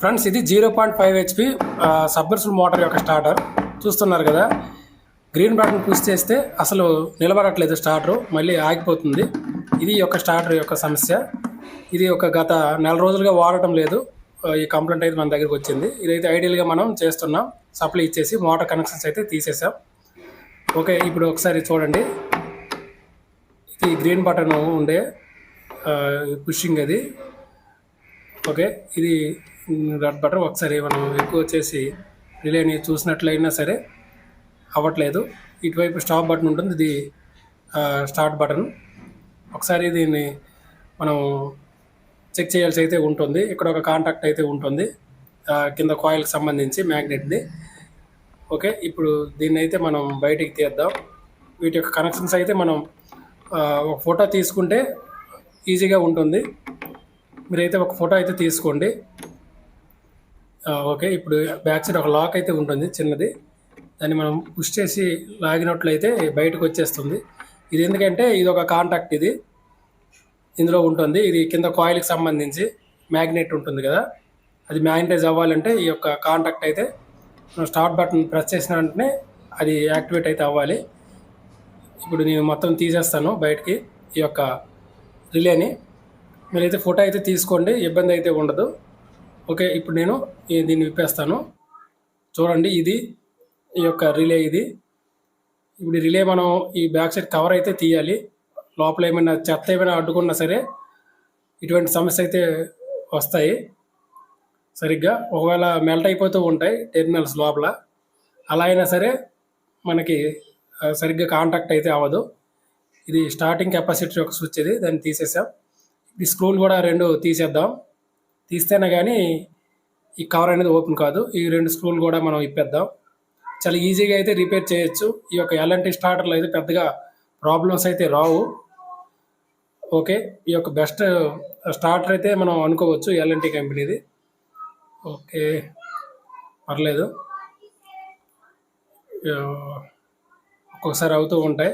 Friends ఇది zero point five HP submersible motor యొక్క starter చూస్తున్నారు కదా గ్రీన్ బటన్ పుష్ చేస్తే అసలు నిలబడట్లేదు స్టార్టర్ మళ్ళీ ఆగిపోతుంది. ఇది యొక్క స్టార్టర్ యొక్క సమస్య. ఇది ఒక గత నెల రోజులుగా వాడటం లేదు. ఈ కంప్లైంట్ అయితే మన దగ్గరికి వచ్చింది. ఇదైతే ఐడియల్గా మనం చేస్తున్నాం. సప్లై ఇచ్చేసి మోటార్ కనెక్షన్స్ అయితే తీసేసాం. ఓకే ఇప్పుడు ఒకసారి చూడండి. ఇది గ్రీన్ బటన్ ఉండే పుషింగ్ అది. ఓకే ఇది రెడ్ బటర్ ఒకసారి మనం ఎక్కువ వచ్చేసి రిలేని చూసినట్లయినా సరే అవ్వట్లేదు. ఇటువైపు స్టాప్ బటన్ ఉంటుంది. ఇది స్టార్ట్ బటన్ ఒకసారి దీన్ని మనం చెక్ చేయాల్సి అయితే ఉంటుంది. ఇక్కడ ఒక కాంటాక్ట్ అయితే ఉంటుంది. కింద కాయిల్కి సంబంధించి మ్యాగ్నెట్ది ఓకే ఇప్పుడు దీన్ని అయితే మనం బయటికి తీద్దాం. వీటి యొక్క కనెక్షన్స్ అయితే మనం ఒక ఫోటో తీసుకుంటే ఈజీగా ఉంటుంది. మీరైతే ఒక ఫోటో అయితే తీసుకోండి. ఓకే ఇప్పుడు బ్యాక్ సైడ్ ఒక లాక్ అయితే ఉంటుంది చిన్నది. దాన్ని మనం పుష్ చేసి లాగినట్లయితే బయటకు వచ్చేస్తుంది. ఇది ఎందుకంటే ఇది ఒక కాంటాక్ట్ ఇది. ఇందులో ఉంటుంది ఇది కింద కాయిల్కి సంబంధించి మ్యాగ్నెట్ ఉంటుంది కదా. అది మ్యాగ్నటైజ్ అవ్వాలంటే ఈ యొక్క కాంటాక్ట్ అయితే మనం స్టార్ట్ బటన్ ప్రెస్ చేసిన వెంటనే అది యాక్టివేట్ అయితే అవ్వాలి. ఇప్పుడు నేను మొత్తం తీసేస్తాను బయటికి ఈ యొక్క రిలేని. మీరైతే ఫోటో అయితే తీసుకోండి ఇబ్బంది అయితే ఉండదు. ఓకే ఇప్పుడు నేను దీన్ని విప్పేస్తాను. చూడండి ఇది ఈ యొక్క రిలే ఇది. ఇప్పుడు రిలే మనం ఈ బ్యాక్ సైడ్ కవర్ అయితే తీయాలి. లోపల ఏమైనా చెత్త ఏమైనా అడ్డుకున్నా సరే ఇటువంటి సమస్య అయితే వస్తాయి. సరిగ్గా ఒకవేళ మెల్ట్ అయిపోతూ ఉంటాయి టెర్మినల్స్ లోపల. అలా అయినా సరే మనకి సరిగ్గా కాంటాక్ట్ అయితే అవ్వదు. ఇది స్టార్టింగ్ కెపాసిటీ యొక్క స్విచ్ ఇది దాన్ని తీసేసాం. ఈ స్క్రూలు కూడా రెండు తీసేద్దాం. తీస్తేనే కానీ ఈ కవర్ అనేది ఓపెన్ కాదు. ఈ రెండు స్క్రూలు కూడా మనం ఇప్పేద్దాం. చాలా ఈజీగా అయితే రిపేర్ చేయొచ్చు. ఈ యొక్క ఎల్ఎన్టీ స్టార్టర్లో అయితే పెద్దగా ప్రాబ్లమ్స్ అయితే రావు. ఓకే? ఈ యొక్క బెస్ట్ స్టార్టర్ అయితే మనం అనుకోవచ్చు ఎల్ఎన్టీ కంపెనీది. ఓకే? పర్లేదు. ఒక్కొక్కసారి అవుతూ ఉంటాయి.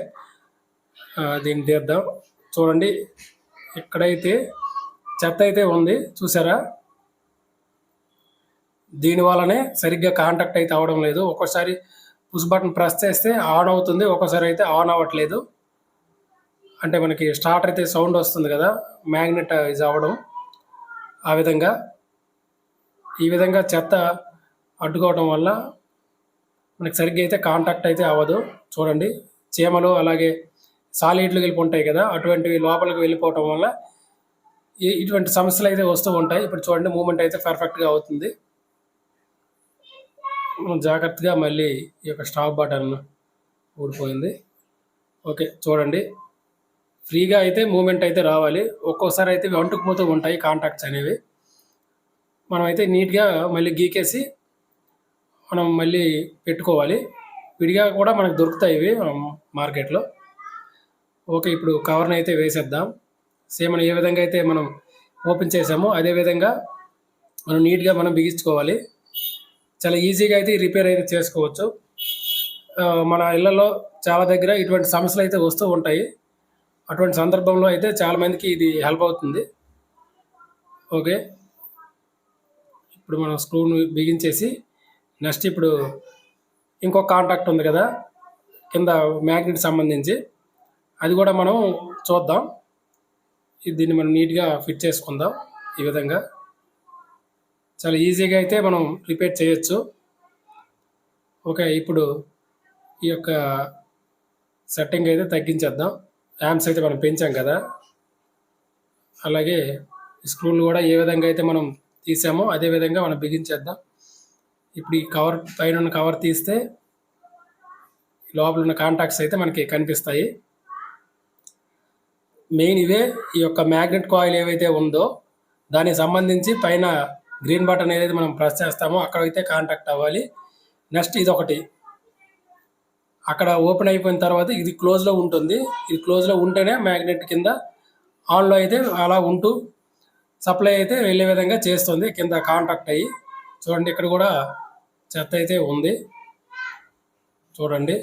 దీన్ని తీద్దాం. చూడండి. ఎక్కడైతే చెత్త అయితే ఉంది చూసారా? దీని వల్లనే సరిగ్గా కాంటాక్ట్ అయితే అవడం లేదు. ఒక్కోసారి పుష్ బటన్ ప్రెస్ చేస్తే ఆన్ అవుతుంది ఒక్కోసారి అయితే ఆన్ అవ్వట్లేదు. అంటే మనకి స్టార్ట్ అయితే సౌండ్ వస్తుంది కదా మ్యాగ్నెటైజ్ అవ్వడం. ఆ విధంగా ఈ విధంగా చెత్త అడ్డుకోవడం వల్ల మనకి సరిగ్గా అయితే కాంటాక్ట్ అయితే అవ్వదు. చూడండి చీమలు అలాగే సాలిడ్లు వెళ్ళిపోతాయి కదా అటువంటివి లోపలికి వెళ్ళిపోవటం వల్ల ఇటువంటి సమస్యలు అయితే వస్తూ ఉంటాయి. ఇప్పుడు చూడండి మూమెంట్ అయితే పర్ఫెక్ట్గా అవుతుంది. మనం జాగ్రత్తగా మళ్ళీ ఈ యొక్క స్టాప్ బటన్ ఊడిపోయింది. ఓకే చూడండి. ఫ్రీగా అయితే మూమెంట్ అయితే రావాలి. ఒక్కోసారి అయితే వంటుకుపోతూ ఉంటాయి కాంటాక్ట్స్ అనేవి. మనం అయితే నీట్గా మళ్ళీ గీకేసి మనం మళ్ళీ పెట్టుకోవాలి. విడిగా కూడా మనకు దొరుకుతాయి ఇవి మార్కెట్లో. ఓకే ఇప్పుడు కవర్ని అయితే వేసేద్దాం. సేమ్ ఏ విధంగా అయితే మనం ఓపెన్ చేసామో అదే విధంగా మనం నీట్గా మనం బిగించుకోవాలి. చాలా ఈజీగా అయితే రిపేర్ అయితే చేసుకోవచ్చు. మన ఇళ్ళలో చాలా దగ్గర ఇటువంటి సమస్యలు అయితే వస్తూ ఉంటాయి. అటువంటి సందర్భంలో అయితే చాలామందికి ఇది హెల్ప్ అవుతుంది. ఓకే. ఇప్పుడు మనం స్క్రూను బిగించేసి నెక్స్ట్ ఇప్పుడు ఇంకో కాంటాక్ట్ ఉంది కదా కింద మ్యాగ్నెట్ సంబంధించి. అది కూడా మనం చూద్దాం. దీన్ని మనం నీట్గా ఫిట్ చేసుకుందాం ఈ విధంగా. చాలా ఈజీగా అయితే మనం రిపేర్ చేయొచ్చు. ఓకే ఇప్పుడు ఈ యొక్క సెట్టింగ్ అయితే తగ్గించేద్దాం. ర్యామ్స్ అయితే మనం పెంచాం కదా. అలాగే ఈ స్క్రూలు కూడా ఏ విధంగా అయితే మనం తీసామో అదే విధంగా మనం బిగించేద్దాం ఇప్పుడు ఈ కవర్ పైన ఉన్న కవర్ తీస్తే లోపల ఉన్న కాంటాక్ట్స్ అయితే మనకి కనిపిస్తాయి. మెయిన్ ఇవే ఈ యొక్క మ్యాగ్నెట్ కాయిల్ ఏవైతే ఉందో దానికి సంబంధించి పైన గ్రీన్ బటన్ ఏదైతే మనం ప్రెస్ చేస్తామో అక్కడైతే కాంటాక్ట్ అవ్వాలి. నెక్స్ట్ ఇది ఒకటి అక్కడ ఓపెన్ అయిపోయిన తర్వాత ఇది క్లోజ్లో ఉంటుంది. ఇది క్లోజ్లో ఉంటేనే మ్యాగ్నెట్ కింద ఆన్లో అయితే అలా ఉంటూ సప్లై అయితే వెళ్ళే విధంగా చేస్తుంది. కింద కాంటాక్ట్ అయ్యి. చూడండి ఇక్కడ కూడా చెత్త అయితే ఉంది. చూడండి.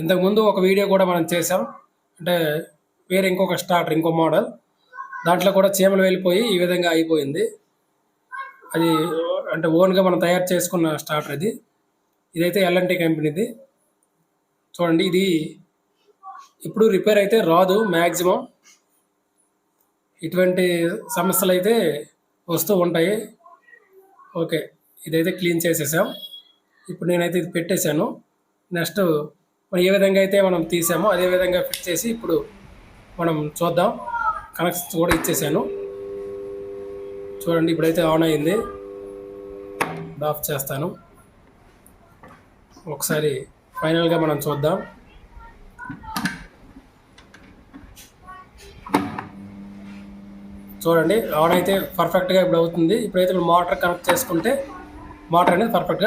ఇంతకుముందు ఒక వీడియో కూడా మనం చేసాం అంటే వేరే ఇంకొక స్టార్టర్ ఇంకో మోడల్ దాంట్లో కూడా చీమలు వెళ్ళిపోయి ఈ విధంగా అయిపోయింది. అది అంటే ఓన్గా మనం తయారు చేసుకున్న స్టార్టర్ ఇది. ఇదైతే ఎల్ఎన్టీ కంపెనీది చూడండి ఇది ఇప్పుడు రిపేర్ అయితే రాదు మ్యాక్సిమం ఇటువంటి సమస్యలు అయితే వస్తూ ఉంటాయి. ఓకే ఇదైతే క్లీన్ చేసేసాం. ఇప్పుడు నేనైతే ఇది పెట్టేశాను. నెక్స్ట్ మనం ఏ విధంగా అయితే మనం తీసామో అదే విధంగా ఫిట్ చేసి ఇప్పుడు మనం చూద్దాం. కనెక్షన్స్ కూడా ఇచ్చేసాను. చూడండి ఇప్పుడైతే ఆన్ అయింది. ఆఫ్ చేస్తాను. ఒకసారి ఫైనల్గా మనం చూద్దాం. చూడండి ఆన్ అయితే పర్ఫెక్ట్గా ఇప్పుడు అవుతుంది. ఇప్పుడైతే మోటార్ కనెక్ట్ చేసుకుంటే మోటార్ అనేది పర్ఫెక్ట్గా